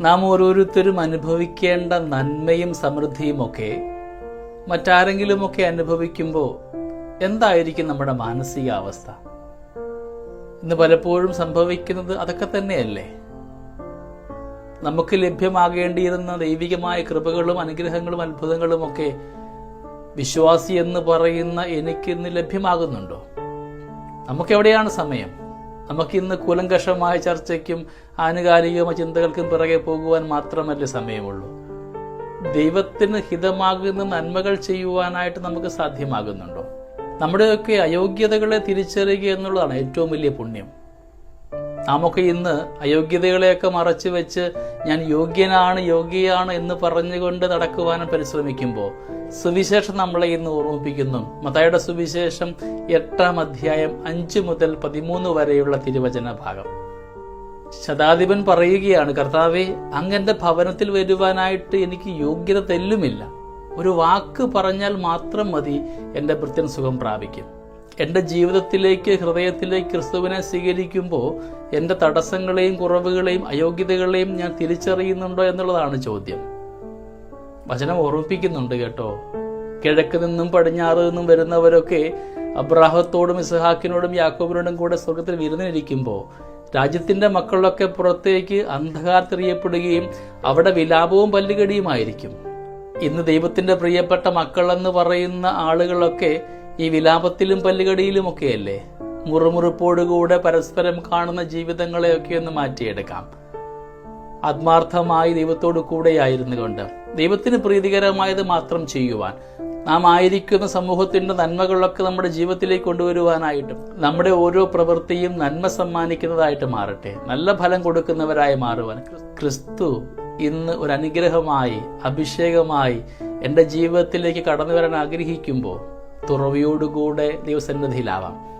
നാം ഓരോരുത്തരും അനുഭവിക്കേണ്ട നന്മയും സമൃദ്ധിയുമൊക്കെ മറ്റാരെങ്കിലുമൊക്കെ അനുഭവിക്കുമ്പോൾ എന്തായിരിക്കും നമ്മുടെ മാനസികാവസ്ഥ? ഇന്ന് പലപ്പോഴും സംഭവിക്കുന്നത് അതൊക്കെ തന്നെയല്ലേ? നമുക്ക് ലഭ്യമാകേണ്ടിയിരുന്ന ദൈവികമായ കൃപകളും അനുഗ്രഹങ്ങളും അത്ഭുതങ്ങളും ഒക്കെ വിശ്വാസി എന്ന് പറയുന്ന എനിക്കിന്ന് ലഭ്യമാകുന്നുണ്ടോ? നമുക്കെവിടെയാണ് സമയം? നമുക്കിന്ന് കുലങ്കഷമായ ചർച്ചയ്ക്കും ആനുകാലികമായ ചിന്തകൾക്കും പിറകെ പോകുവാൻ മാത്രമല്ലേ സമയമുള്ളൂ. ദൈവത്തിന് ഹിതമാകുന്ന നന്മകൾ ചെയ്യുവാനായിട്ട് നമുക്ക് സാധ്യമാകുന്നുണ്ടോ? നമ്മുടെയൊക്കെ അയോഗ്യതകളെ തിരിച്ചറിയുക എന്നുള്ളതാണ് ഏറ്റവും വലിയ പുണ്യം. നാമൊക്കെ ഇന്ന് അയോഗ്യതകളെയൊക്കെ മറച്ചു വെച്ച് ഞാൻ യോഗ്യനാണ് യോഗ്യയാണ് എന്ന് പറഞ്ഞുകൊണ്ട് നടക്കുവാനും പരിശ്രമിക്കുമ്പോൾ സുവിശേഷം നമ്മളെ ഇന്ന് ഓർമ്മിപ്പിക്കുന്നു. മതായുടെ സുവിശേഷം എട്ടാം അധ്യായം അഞ്ച് മുതൽ പതിമൂന്ന് വരെയുള്ള തിരുവചന ഭാഗം. ശതാധിപൻ പറയുകയാണ് കർത്താവെ അങ്ങന്റെ ഭവനത്തിൽ വരുവാനായിട്ട് എനിക്ക് യോഗ്യത തെല്ലുമില്ല. ഒരു വാക്ക് പറഞ്ഞാൽ മാത്രം മതി എന്റെ ഭൃത്യൻ സുഖം പ്രാപിക്കും. എന്റെ ജീവിതത്തിലേക്ക് ഹൃദയത്തിലേക്ക് ക്രിസ്തുവിനെ സ്വീകരിക്കുമ്പോൾ എന്റെ തടസ്സങ്ങളെയും കുറവുകളെയും അയോഗ്യതകളെയും ഞാൻ തിരിച്ചറിയുന്നുണ്ടോ എന്നുള്ളതാണ് ചോദ്യം. വചനം ഓർമ്മിപ്പിക്കുന്നുണ്ട് കേട്ടോ. കിഴക്ക് നിന്നും പടിഞ്ഞാറ് നിന്നും വരുന്നവരൊക്കെ അബ്രാഹത്തോടും ഇസഹാക്കിനോടും യാക്കോബിനോടും കൂടെ സ്വർഗത്തിൽ വിരുന്നിരിക്കുമ്പോൾ രാജ്യത്തിന്റെ മക്കളൊക്കെ പുറത്തേക്ക് അന്ധകാരത്തെറിയപ്പെടുകയും അവിടെ വിലാപവും പല്ലുകടിയുമായിരിക്കും. ഇന്ന് ദൈവത്തിന്റെ പ്രിയപ്പെട്ട മക്കളെന്ന് പറയുന്ന ആളുകളൊക്കെ ഈ വിലാപത്തിലും പല്ലുകടിയിലും ഒക്കെയല്ലേ? മുറുമുറുപ്പോടുകൂടെ പരസ്പരം കാണുന്ന ജീവിതങ്ങളെയൊക്കെ ഒന്ന് മാറ്റിയെടുക്കാം. ആത്മാർത്ഥമായി ദൈവത്തോട് കൂടെയായിരുന്നു കൊണ്ട് ദൈവത്തിന് പ്രീതികരമായത് മാത്രം ചെയ്യുവാൻ. നാം ആയിരിക്കുന്ന സമൂഹത്തിന്റെ നന്മകളൊക്കെ നമ്മുടെ ജീവിതത്തിലേക്ക് കൊണ്ടുവരുവാനായിട്ടും നമ്മുടെ ഓരോ പ്രവൃത്തിയും നന്മ സമ്മാനിക്കുന്നതായിട്ട് മാറട്ടെ. നല്ല ഫലം കൊടുക്കുന്നവരായി മാറുവാൻ ക്രിസ്തു ഇന്ന് ഒരു അനുഗ്രഹമായി അഭിഷേകമായി എന്റെ ജീവിതത്തിലേക്ക് കടന്നു വരാൻ ആഗ്രഹിക്കുമ്പോൾ തുറവിയോടുകൂടെ ദൈവസന്നിധിയിലാവാം.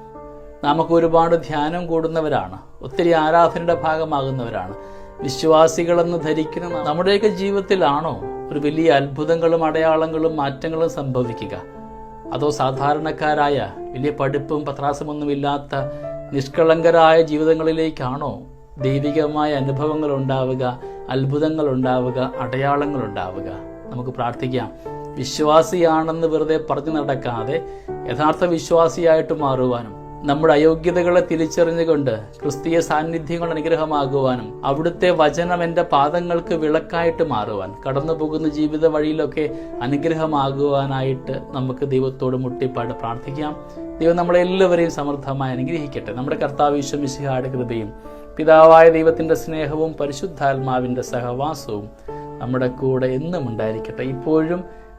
നമുക്ക് ഒരുപാട് ധ്യാനം കൂടുന്നവരാണ്. ഒത്തിരി ആരാധനയുടെ ഭാഗമാകുന്നവരാണ്. വിശ്വാസികളെന്ന് ധരിക്കുന്ന നമ്മുടെയൊക്കെ ജീവിതത്തിലാണോ ഒരു വലിയ അത്ഭുതങ്ങളും അടയാളങ്ങളും മാറ്റങ്ങളും സംഭവിക്കുക? അതോ സാധാരണക്കാരായ വലിയ പഠിപ്പും പത്രാസമൊന്നുമില്ലാത്ത നിഷ്കളങ്കരായ ജീവിതങ്ങളിലേക്കാണോ ദൈവികമായ അനുഭവങ്ങൾ ഉണ്ടാവുക അത്ഭുതങ്ങൾ ഉണ്ടാവുക അടയാളങ്ങൾ ഉണ്ടാവുക നമുക്ക് പ്രാർത്ഥിക്കാം. വിശ്വാസിയാണെന്ന് വെറുതെ പറഞ്ഞു നടക്കാതെ യഥാർത്ഥ വിശ്വാസിയായിട്ട് മാറുവാനും നമ്മുടെ അയോഗ്യതകളെ തിരിച്ചറിഞ്ഞുകൊണ്ട് ക്രിസ്തീയ സാന്നിധ്യം കൊണ്ട് അനുഗ്രഹമാകുവാനും അവിടുത്തെ വചനം എന്റെ പാദങ്ങൾക്ക് വിളക്കായിട്ട് മാറുവാൻ കടന്നു പോകുന്ന ജീവിത വഴിയിലൊക്കെ അനുഗ്രഹമാകുവാനായിട്ട് നമുക്ക് ദൈവത്തോട് മുട്ടിപ്പാട് പ്രാർത്ഥിക്കാം. ദൈവം നമ്മളെല്ലാവരെയും സമൃദ്ധമായി അനുഗ്രഹിക്കട്ടെ. നമ്മുടെ കർത്താവ് വിശ്വമിശിഹാട് കൃപയും പിതാവായ ദൈവത്തിന്റെ സ്നേഹവും പരിശുദ്ധാത്മാവിന്റെ സഹവാസവും നമ്മുടെ കൂടെ എന്നും ഉണ്ടായിരിക്കട്ടെ. ഇപ്പോഴും